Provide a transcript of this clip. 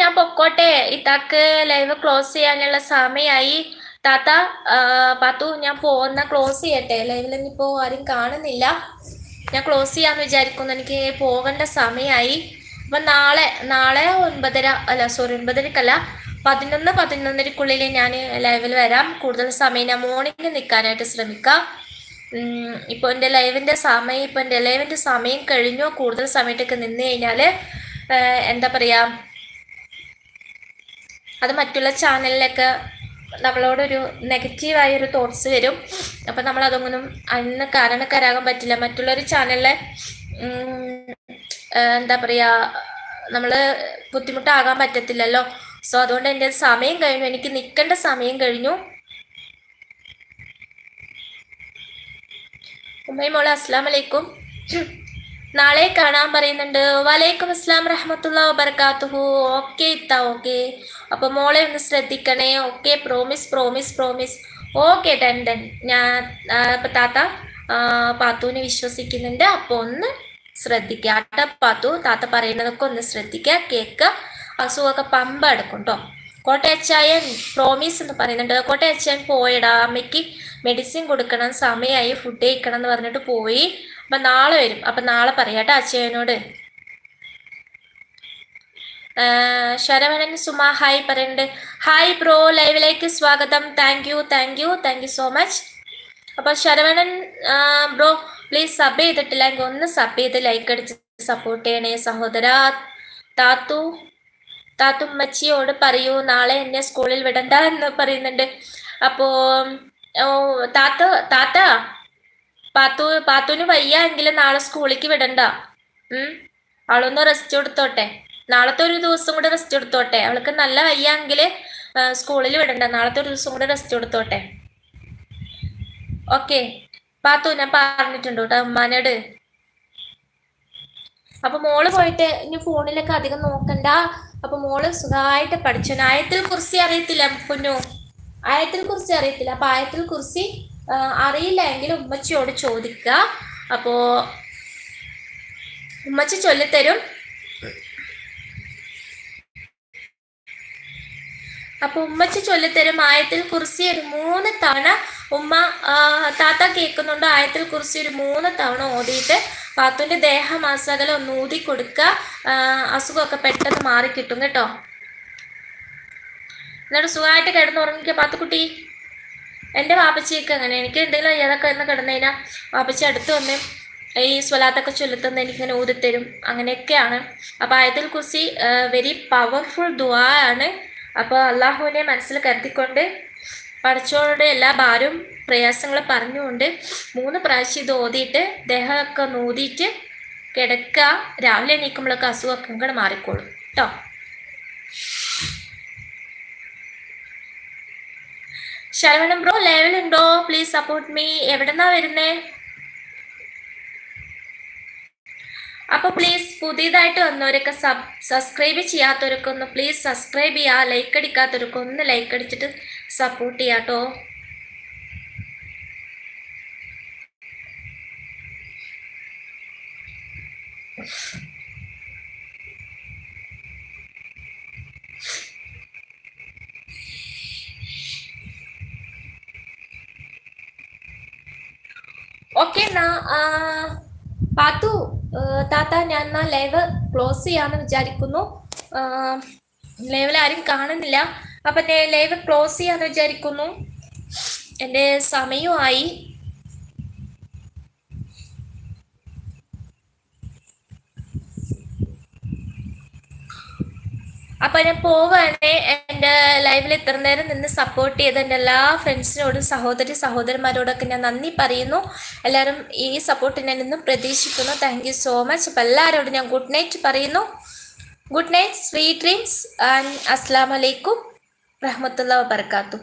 ഞാൻ പൊക്കോട്ടെ. ഇത്താക്ക് live close ചെയ്യാനുള്ള സമയമായി താത്ത പാത്തു ഞാൻ പോകുന്ന ക്ലോസ് ചെയ്യട്ടെ. ലൈവിൽ ഇനിയിപ്പോ ആരും കാണുന്നില്ല. ഞാൻ ക്ലോസ് ചെയ്യാന്ന് വിചാരിക്കുന്നു. എനിക്ക് പോകേണ്ട സമയമായി അപ്പൊ നാളെ നാളെ ഒൻപതര അല്ല സോറി ഒൻപതരക്കല്ല. പതിനൊന്ന് പതിനൊന്നരക്കുള്ളിൽ ഞാൻ ലൈവിൽ വരാം. കൂടുതൽ സമയം ഞാൻ മോർണിംഗ് നിൽക്കാനായിട്ട് ശ്രമിക്കാം. ഇപ്പൊ എന്റെ ലൈവിന്റെ സമയം ഇപ്പൊ എന്റെ ലൈവിന്റെ സമയം കഴിഞ്ഞു. കൂടുതൽ സമയത്തൊക്കെ നിന്ന് കഴിഞ്ഞാൽ എന്താ പറയാ അത് മറ്റുള്ള ചാനലിലൊക്കെ നമ്മളോടൊരു നെഗറ്റീവായ ഒരു തോട്ട്സ് വരും. അപ്പം നമ്മൾ അതൊന്നും അന്ന് കാരണക്കാരാകാൻ പറ്റില്ല. മറ്റുള്ളൊരു ചാനലിലെ എന്താ പറയുക നമ്മൾ ബുദ്ധിമുട്ടാകാൻ പറ്റത്തില്ലല്ലോ. സോ അതുകൊണ്ട് എന്റെ സമയം കഴിഞ്ഞു. എനിക്ക് നിൽക്കേണ്ട സമയം കഴിഞ്ഞു. ഉമ്മയും മോളെ അസ്സാം വലൈക്കും നാളെ കാണാൻ പറയുന്നുണ്ട്. വലൈക്കും അസ്ലാം റഹമത്തുള്ള വബർക്കാത്തുഹു ഓക്കെ ഇത്ത ഓക്കെ. അപ്പൊ മോളെ ഒന്ന് ശ്രദ്ധിക്കണേ. Okay promise promise promise okay done done ഞാൻ ഇപ്പൊ താത്ത പാത്തുവിനെ വിശ്വസിക്കുന്നുണ്ട്. അപ്പൊ ഒന്ന് ശ്രദ്ധിക്കുക ആട്ട പാത്തു താത്ത പറയുന്നതൊക്കെ ഒന്ന് ശ്രദ്ധിക്കുക കേക്ക് അസുഖമൊക്കെ പമ്പ എടുക്കും കേട്ടോ കോട്ടയച്ചായൻ പ്രോമിസ് എന്ന് പറയുന്നുണ്ട്. കോട്ടയച്ചായൻ പോയടാ. അമ്മയ്ക്ക് മെഡിസിൻ കൊടുക്കണം സമയമായി ഫുഡ് കഴിക്കണം എന്ന് പറഞ്ഞിട്ട് പോയി. അപ്പൊ നാളെ വരും. അപ്പൊ നാളെ പറയാട്ടോ അച്ഛനോട്. ശരവണൻ സുമ ഹായ് പറയുന്നുണ്ട് ഹായ് ബ്രോ ലൈവിലേക്ക് സ്വാഗതം. Thank you thank you thank you so much അപ്പൊ ശരവണൻ ബ്രോ പ്ലീസ് സബ് ചെയ്തിട്ടില്ല. എങ്കിൽ ഒന്ന് സബ് ചെയ്ത് ലൈക്ക് അടിച്ച് സപ്പോർട്ട് ചെയ്യണേ. സഹോദര താത്തു താത്തുമ്മച്ചിയോട് പറയൂ. നാളെ എന്നെ സ്കൂളിൽ വിടണ്ട എന്ന് പറയുന്നുണ്ട്. അപ്പോ ഓ താത്ത താത്ത? പാത്തു പാത്തുവിന് വയ്യ എങ്കിലും നാളെ സ്കൂളിലേക്ക് വിടണ്ട. ഉം? അവളൊന്ന് റെസ്റ്റ് എടുത്തോട്ടെ. നാളത്തെ ഒരു ദിവസം കൂടെ റെസ്റ്റ് എടുത്തോട്ടെ. അവൾക്ക് നല്ല വയ്യ എങ്കിൽ സ്കൂളിൽ വിടണ്ട. നാളത്തെ ഒരു ദിവസം കൂടെ റെസ്റ്റ് എടുത്തോട്ടെ. ഓക്കെ. പാത്തു ഞാൻ പറഞ്ഞിട്ടുണ്ട് കേട്ടോ ഉമ്മാനോട്. അപ്പൊ മോൾ പോയിട്ട് ഇനി ഫോണിലൊക്കെ അധികം നോക്കണ്ട. അപ്പൊ മോൾ സുഖമായിട്ട് പഠിച്ചു? ആയത്തിൽ കുറിച്ച് അറിയത്തില്ല പൊന്നു? ആയത്തിൽ കുറിച്ച് അറിയത്തില്ല. അപ്പൊ ആയത്തിൽ കുറിച്ച് അറിയില്ല എങ്കിൽ ഉമ്മച്ചിയോട് ചോദിക്കുക. അപ്പോ ഉമ്മച്ചി ചൊല്ലിത്തരും. അപ്പൊ ഉമ്മച്ചി ചൊല്ലിത്തരും. ആയത്തിൽ കുറിച്ച് ഒരു മൂന്ന് തവണ ഉമ്മ താത്ത കേൾക്കുന്നുണ്ട്. ആയത്തിൽ കുറിച്ച് ഒരു മൂന്ന് തവണ ഓടിയിട്ട് പാത്തുവിന്റെ ദേഹമാസകലം ഒന്ന് ഊതി കൊടുക്കുക. അസുഖമൊക്കെ പെട്ടെന്ന് മാറി കിട്ടും. കേട്ടോ എന്നിട്ട് സുഖമായിട്ട് കിടന്നുറങ്ങിക്കുക പാത്തുക്കുട്ടി. എന്റെ വാപ്പച്ചിയൊക്കെ അങ്ങനെ. എനിക്ക് എന്തെങ്കിലും ഏതൊക്കെ എന്ന് കിടന്നു വാപ്പച്ചി അടുത്ത് വന്ന് ഈ സ്വലാത്തൊക്കെ ചൊല്ലുത്തുന്ന എനിക്കിങ്ങനെ ഊതിത്തരും. അങ്ങനെയൊക്കെയാണ്. അപ്പോൾ ആയത്തിൽ കുറിച്ച് വെരി പവർഫുൾ ദുവാ ആണ്. അപ്പോൾ അള്ളാഹുവിനെ മനസ്സിൽ കരുതിക്കൊണ്ട് പഠിച്ചോളുടെ എല്ലാ ഭാരവും പ്രയാസങ്ങളും പറഞ്ഞുകൊണ്ട് മൂന്ന് പ്രാവശ്യം ഇത് ഓതിയിട്ട് ദേഹമൊക്കെ ഒന്ന് ഊതിയിട്ട് കിടക്കുക. രാവിലെ എണീക്കുമ്പോഴൊക്കെ അസുഖമൊക്കെ ഇങ്ങോട്ട് മാറിക്കോളും. കേട്ടോ ശരവണൻ ബ്രോ ലെവലുണ്ടോ പ്ലീസ് സപ്പോർട്ട് മീ എവിടെന്നാ വരുന്നേ? അപ്പൊ പ്ലീസ് പുതിയതായിട്ട് വന്നവരൊക്കെ സബ് സബ്സ്ക്രൈബ് ചെയ്യാത്തവരൊക്കെ ഒന്ന് പ്ലീസ് സബ്സ്ക്രൈബ് ചെയ്യാ. ലൈക്ക് അടിക്കാത്തവരൊക്കെ ഒന്ന് ലൈക്ക് അടിച്ചിട്ട് സപ്പോർട്ട് ചെയ്യാട്ടോ ഓക്കെ പാത്തു താത്ത ഞാൻ എന്നാ ലൈവ് ക്ലോസ് ചെയ്യാന്ന് വിചാരിക്കുന്നു. ലൈവിൽ ആരും കാണുന്നില്ല. അപ്പൊ ലൈവ് ക്ലോസ് ചെയ്യാന്ന് വിചാരിക്കുന്നു. എന്റെ സമയമായി അപ്പൊ ഞാൻ പോവാണേ. എന്റെ ലൈവിൽ ഇത്ര നേരം നിന്ന് സപ്പോർട്ട് ചെയ്ത എന്റെ എല്ലാ ഫ്രണ്ട്സിനോടും സഹോദരി സഹോദരന്മാരോടൊക്കെ ഞാൻ നന്ദി പറയുന്നു. എല്ലാവരും ഈ സപ്പോർട്ട് ഞാൻ ഇന്നും പ്രതീക്ഷിക്കുന്നു. താങ്ക് യു സോ മച്ച് അപ്പം എല്ലാവരോടും ഞാൻ ഗുഡ് നൈറ്റ് പറയുന്നു. Good night sweet dreams and അസ്സാം വലൈക്കും റഹ്മത്തുള്ള വബർക്കാത്തു